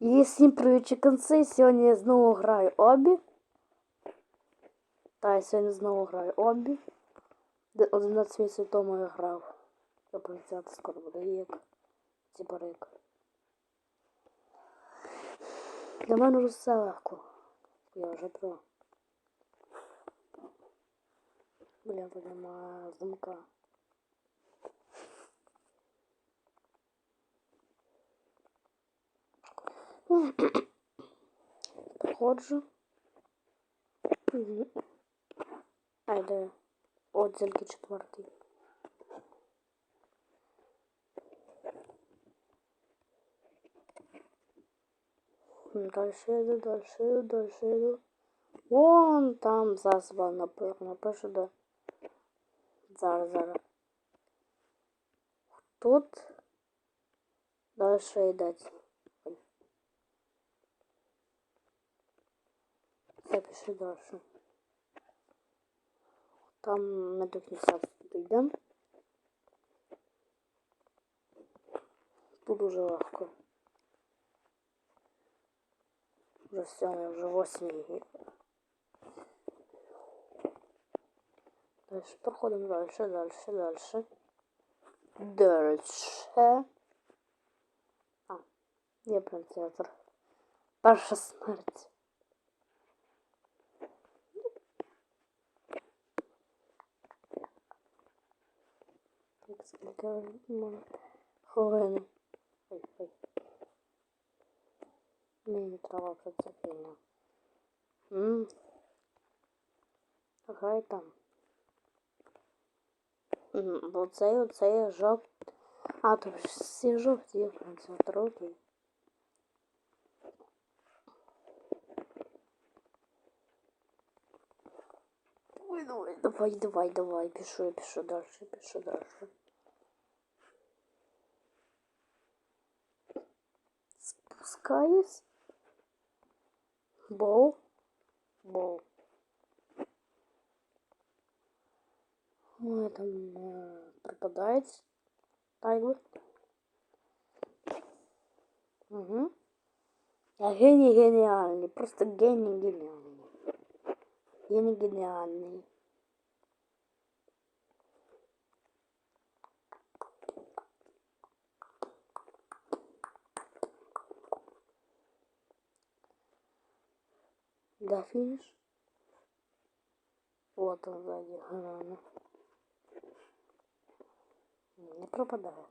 І всім привіт, конці. Сьогодні я знову граю обі. Та я сьогодні знову граю обі. Де 11 місяців тому я грав. Я працювати скоро буде як Цібарик. Для мене вже все легко. Я вже про. Бля, нема замка. Проходжу. Мгм. А, де? От тільки четвертий. Дальше йду, дальше йду, дальше йду. Вон там засба напишу, де. Зараз, зараз. Тут дальше йдеться. Все, пішли дальше. Там ми до кінця дійдемо. Тут дуже легко. Вже сьомий, вже восьмий. Дальше проходимо дальше, дальше, дальше. Дальше. А, є принцеатор. Перша смерть. Ой. Мені про це фільм. Грай там. Оцей, оцей жовт. А, то всі жовті трохи. Ой, давай, давай, давай, давай, пишу, я пишу дальше, пишу дальше. Спускаюсь. Боу. Боу. Ой, там э, пропадает тайгер. Угу. Я гений гениальный, просто гений гениальный. Гений гениальный. Да, финиш. Вот он сзади. Ага. Не пропадає.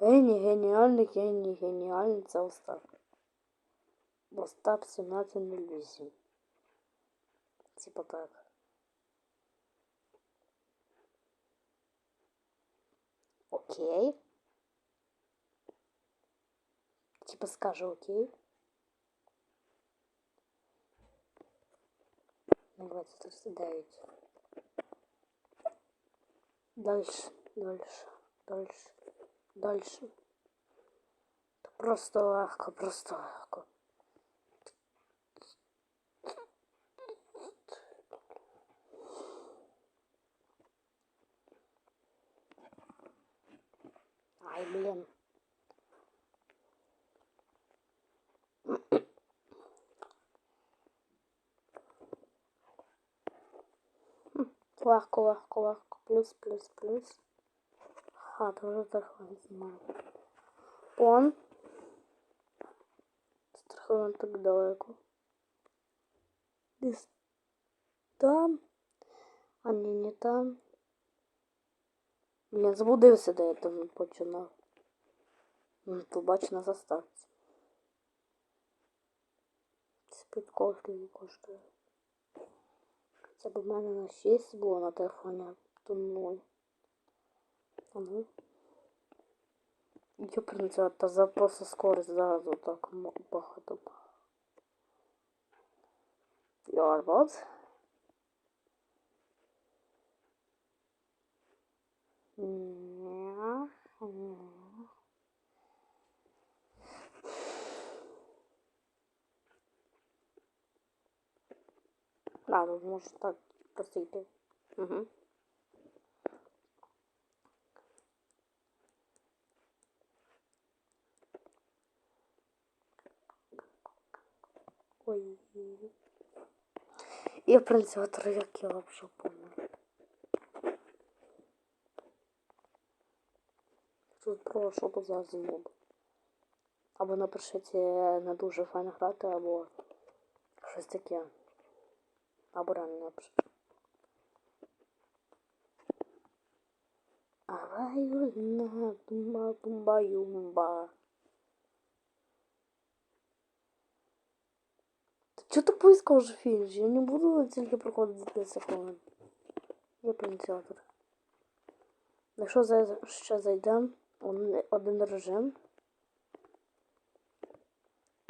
Геній, геніальний, геній, геніальний це Остап. Остап 1708. Типа так. Окей. Типа скажи окей. На 2039. Дальше, дальше, дальше, дальше. Та просто легко, просто легко. Ай, блин. Легко, легко, легко. Плюс, плюс, плюс. Ха, тоже страхован знімаю. Он. Страхован так далеко. Десь там. А ні, не там. Блін, заблудився, де я там починав. Ну, Побач на заставці. Це підкоштує коштує. Це б в мене на 6 було на телефоні, то 0. А ну. Я принцеса, та за просто скорость зразу так багато. Your А, тут може так посити. Угу. Ой. І в принципі, от як я вообще помню. Тут про що тут зараз буде. Або напишіть не дуже файно грати, або щось таке. Або реально напишіть. Аваюна тумба тумба юмба. Чого ти поискав вже фініш? Я не буду тільки проходити 10 хвилин. Я принциатор. Якщо за- ще зайдемо один- режим,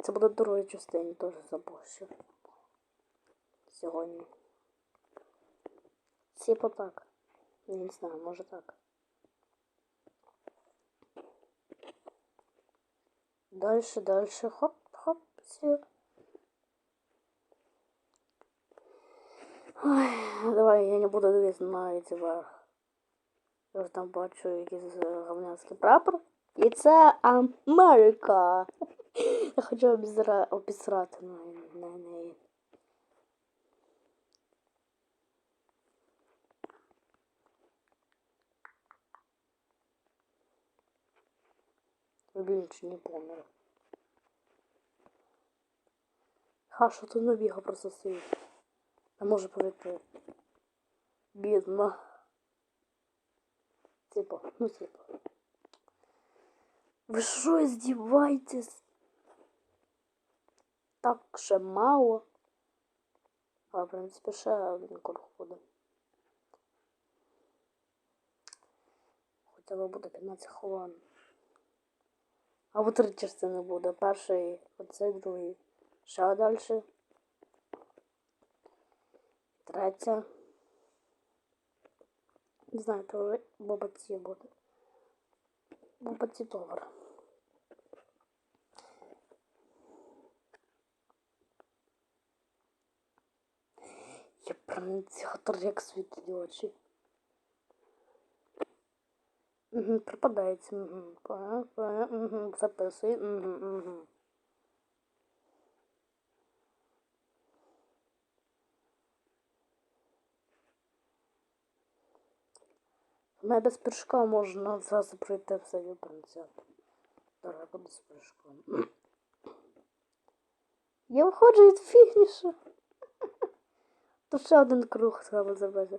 це буде в другій частині теж запущу. Сьогодні. Типа так. Я не знаю, може так. Дальше, дальше, хоп, хоп, все. Ой, давай, я не буду дивитися на ці верх. Я вже там бачу якийсь е, говнянський прапор. І це Америка. Я хочу обізра... обісрати на, Чи не помер. Ха, що тут набіга просто стоїть. А може повітря. Бідно. Типа, ну типа. Ви що, здіваєтесь? Так ще мало. А, в принципі, ще один круг буде. Хоча б буде 15 хвилин. Або три частини буде. Перший, оцей другий. Ще далі. Третя. Не знаю, то Бобаці буде. Бобаці добре. Я проницятор, як світить очі. Угу, припадається. Угу, понял, понял, угу, записуй, угу, угу. Мене без пиріжка можна зразу пройти в принципі. Дорога без пиріжка. Я виходжу від фінішу. То ще один круг треба зробити.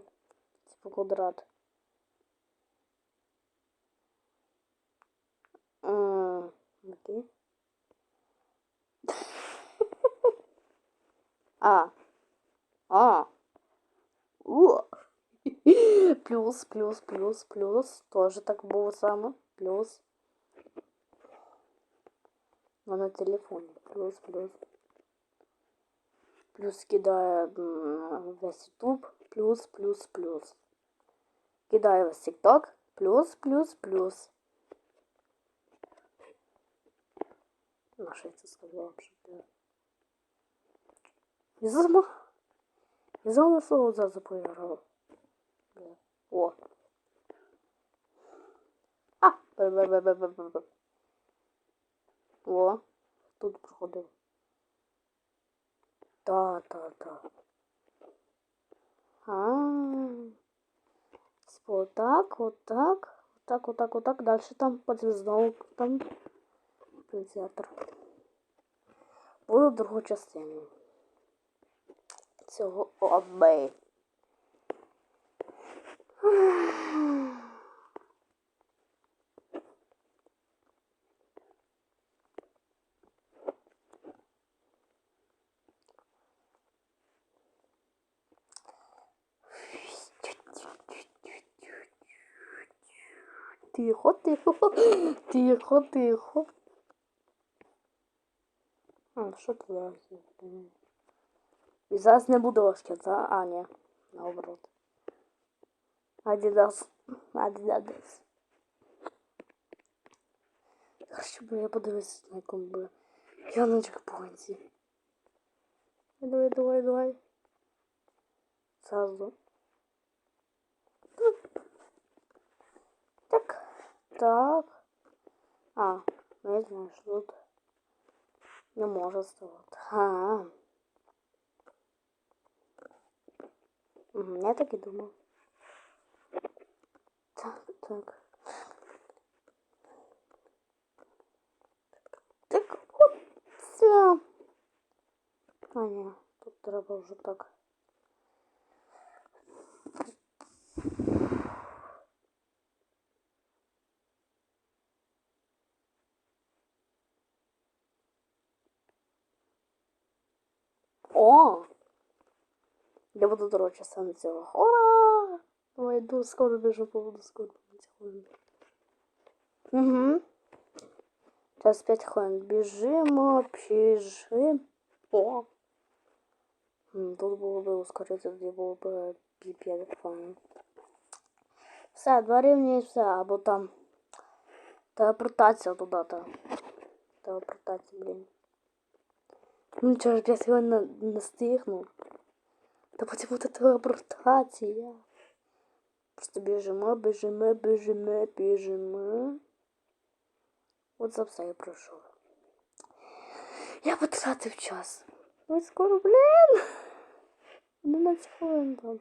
Типу квадрат. Окей. А. А. О. Плюс, плюс, плюс, плюс. Тоже так було саме. Плюс. Но на телефоне. Плюс, плюс. Плюс кидає м, весь YouTube. Плюс, плюс, плюс. Кидаю весь TikTok. Плюс, плюс, плюс. На що я це сказала взагалі? Я зама... Я зама слово зразу поіграв. О. А! Бе-бе-бе-бе-бе-бе. О. Тут проходив. Та, та, та. А. Типу, отак, отак. Отак, отак, отак. Дальше там потім знову там принциатор. Буду другу частину. Цього обей. Тихо, тихо, тихо, тихо. А, що ти зараз? І зараз не буду оскати, а ні, наоборот. Адидас. Адидас. Щоб я подивився на якому би. Я на чекпоінті. Давай, давай, давай. Сразу. Так. Так. А, ну я знаю, що тут Ну, не може здавати. Ха. Я так і думав. Так, так. Так, оп, все. А, ні, тут треба вже так. Я буду дорожче саме цього. Ура! Давай йду, скоро біжу, поводу скоро хвилин. Угу. Зараз 5 хвилин. Біжимо, біжимо. О! Тут було б ускорити, тоді було б 5 хвилин. Все, два рівні і все, або там телепортація туди, та. Телепортація, блін. Ну, через 5 хвилин не, не стигну. Та потім буде телепортація. Просто біжимо, біжимо, біжимо, біжимо. От за все я пройшов. Я потратив час. Ой, скоро, блін. 11 хвилин там.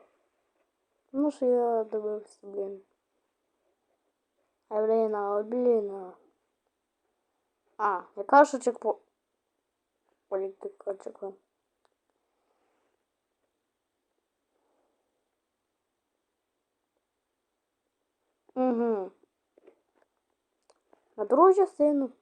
Ну що я дивився, блін. А, блін, а, блін. а. Яка ж чекпо... Чекпо. Угу. На другу частину.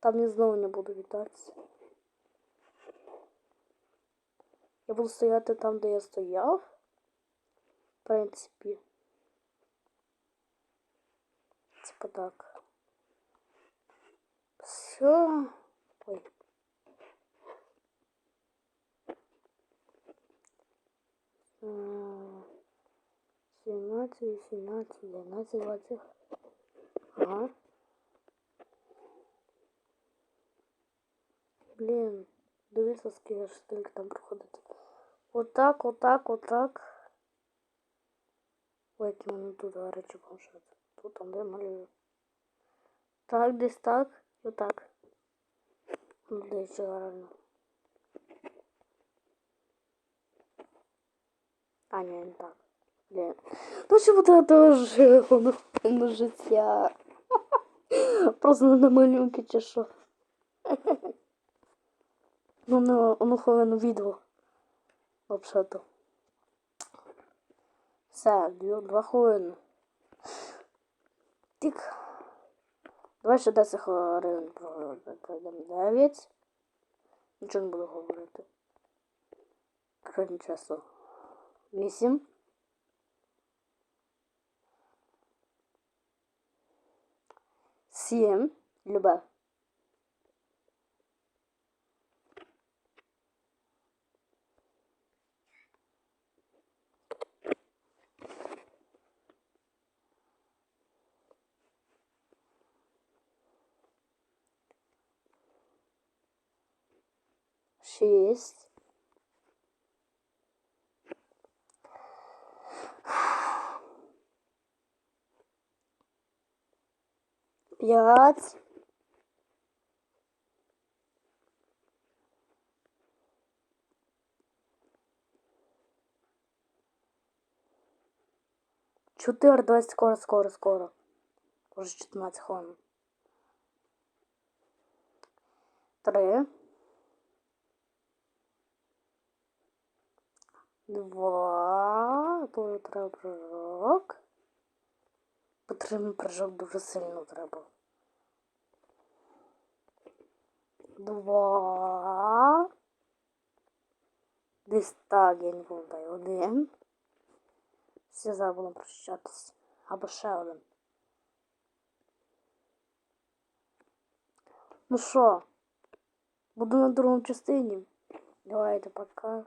Там я знову не буду вітатися. Я буду стояти там, де я стояв. В принципі. Типа так. Все. Ой. М, 17, 18, 19, 20. Ага. Блін, дивіться, скільки ж стільки там проходити. Отак, отак, отак. Ой, які в мене тут гарячі планшет. Тут там де малюю. Так, десь так. І отак. Ну, десь гарно. А, ні, не так. Блін. Ну, що буде дуже воно воно життя. Просто на малюнки чи що. Ну, на одну хвилину відео. Взагалі-то. Все, два хвилини. Тик. Давай ще 10 хорин про- пройдемо 9. Нічого не буду говорити. Крайні часу. 8. Сім. Любе. Шість. П'ять. Чотири, давай скоро, скоро, скоро. Уже 14 хвилин. Три. Два. Тут треба прыжок. Потрібен прыжок дуже сильно треба. Два. Десь так, я не пам'ятаю. Один. Всі зараз будемо прощатися. Або ще один. Ну що, буду на другому частині. Давайте пока.